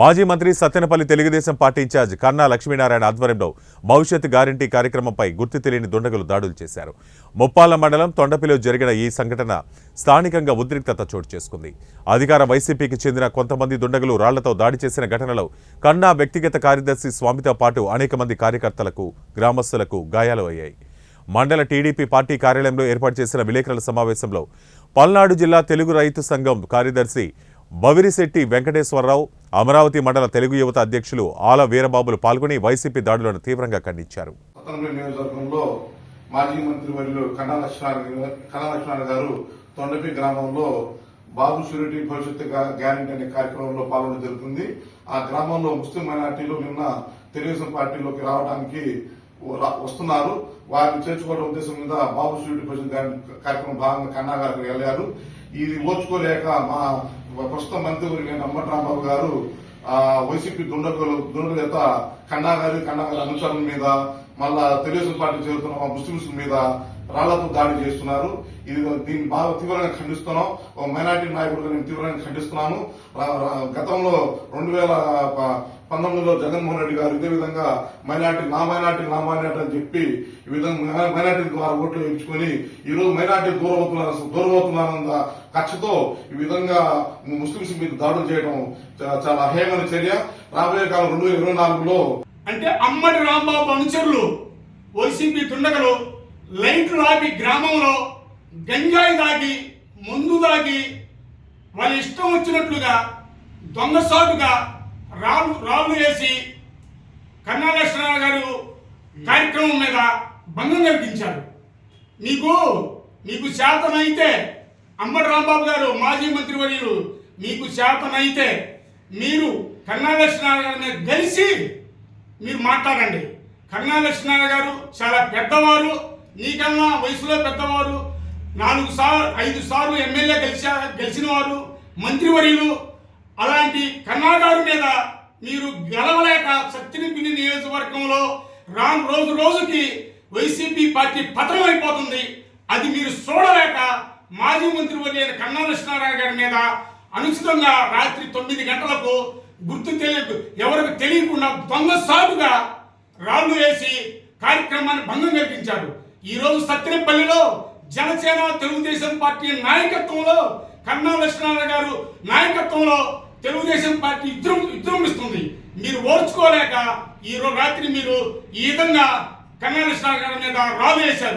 మాజీ మంత్రి Sattenapalli Telugu Desam party incharge కన్నా లక్ష్మీనారాయణ ఆధ్వర్యంలో భవిష్యత్ గ్యారంటీ కార్యక్రమంపై గుర్తు తెలియని దుండగులు దాడులు చేశారు. ముప్పాల మండలం తొండపిలో జరిగిన ఈ సంఘటన స్థానికంగా ఉద్రిక్తత చోటు చేసుకుంది. అధికార వైసీపీకి చెందిన కొంతమంది దుండగులు రాళ్ళతో దాడి చేసిన ఘటనలో కన్నా వ్యక్తిగత కార్యదర్శి స్వామితో పాటు అనేక మంది కార్యకర్తలకు గ్రామస్తులకు గాయాలు అయ్యాయి. మండల టీడీపీ పార్టీ కార్యాలయంలో ఏర్పాటు చేసిన విలేకరుల సమావేశంలో పల్నాడు జిల్లా తెలుగు రైతు సంఘం కార్యదర్శి బవిరిశెట్టి వెంకటేశ్వరరావు అమరావతి మండల తెలుగు యువత అధ్యక్షులు ఆల వీరబాబులు పాల్గొని వైసీపీ దాడులను తీవ్రంగా ఖండించారు. మాజీ మంత్రి వర్యులు కన్నా గారు తొండపి గ్రామంలో బాబు షూరిటీ భవిష్యత్తు గ్యారంటీ అనే కార్యక్రమంలో పాల్గొనడం జరుగుతుంది. ఆ గ్రామంలో ముస్లిం మైనార్టీలు నిన్న తెలుగుదేశం పార్టీలోకి రావడానికి వస్తున్నారు. వారిని చేర్చుకోవడం ఉద్దేశం మీద బాబు షూరిటీ భోజన కార్యక్రమం భాగంగా కన్నా గారు వెళ్ళారు. ఇది ఓర్చుకోలేక మా ప్రస్తుత మంత్రి వర్గైన రాంబాబు గారు ఆ వైసీపీ దుండగులు దుండగత కన్నా గారి కన్నా గారి అనుచరుల మీద మళ్ళా తెలుగుదేశం పార్టీ చేరుతున్న ముస్లింస్ మీద రాళ్ళతో దాడి చేస్తున్నారు. ఇది దీన్ని బాగా తీవ్రంగా ఖండిస్తున్నాం. ఒక మైనార్టీ నాయకుడుగా నేను తీవ్రంగా ఖండిస్తున్నాను. గతంలో రెండు వేల పంతొమ్మిదిలో జగన్మోహన్ రెడ్డి గారు ఇదే విధంగా మైనార్టీ నా మైనార్టీ నా మైనార్టీ అని చెప్పి ఈ విధంగా మైనార్టీ ద్వారా ఓట్లు వేయించుకొని ఈ రోజు మైనార్టీ దూరమవుతున్నారు దూరమవుతున్నారన్న కక్షతో ఈ విధంగా ముస్లింస్ మీద దాడులు చేయడం చాలా అహేమైన చర్య. రాబోయే కాలం రెండు వేల ఇరవై నాలుగులో అంటే అమ్మటి రాంబాబు అనుచరులు వైసీపీ తుండగలు లైట్లు ఆపి గ్రామంలో గంజాయి దాగి మందు దాగి వాళ్ళ ఇష్టం వచ్చినట్లుగా దొంగసాటుగా రాళ్ళు రాళ్ళు వేసి కన్నాలక్ష్మణ గారు కార్యక్రమం మీద భంగం కలిగించారు. మీకు మీకు శాతనైతే అంబటి రాంబాబు గారు మాజీ మంత్రి వర్యులు మీకు శాతనైతే మీరు కన్నా లక్ష్మీనారాయణ గారిని కలిసి మీరు మాట్లాడండి. కన్నా గారు చాలా పెద్దవారు నీకన్నా వయసులో పెద్దవారు నాలుగు సార్లు ఐదు సార్లు ఎమ్మెల్యే గెలిచా గెలిచిన వారు మంత్రివర్యులు అలాంటి కన్నాగారు మీద మీరు గెలవలేక సత్యనిపిల్లి నియోజకవర్గంలో రాను రోజు రోజుకి వైసీపీ పార్టీ పతనం అయిపోతుంది. అది మీరు చూడలేక మాజీ మంత్రి అయిన కన్నా లక్ష్మీనారాయణ గారి మీద అనుచితంగా రాత్రి తొమ్మిది గంటలకు గుర్తు తెలియదు ఎవరికి తెలియకుండా దొంగ సాటుగా రాళ్ళు వేసి కార్యక్రమాన్ని భంగం కల్పించారు ఈ రోజు జనసేన తెలుగుదేశం పార్టీ నాయకత్వంలో కన్నా లక్ష్మణారాయణ గారు నాయకత్వంలో తెలుగుదేశం పార్టీ ఇద్దరు విజృంభిస్తుంది. మీరు ఓర్చుకోలేక ఈరోజు రాత్రి మీరు ఈ విధంగా కన్నా లక్ష్మణారాయణ గారి మీద రావేశారు వేశారు.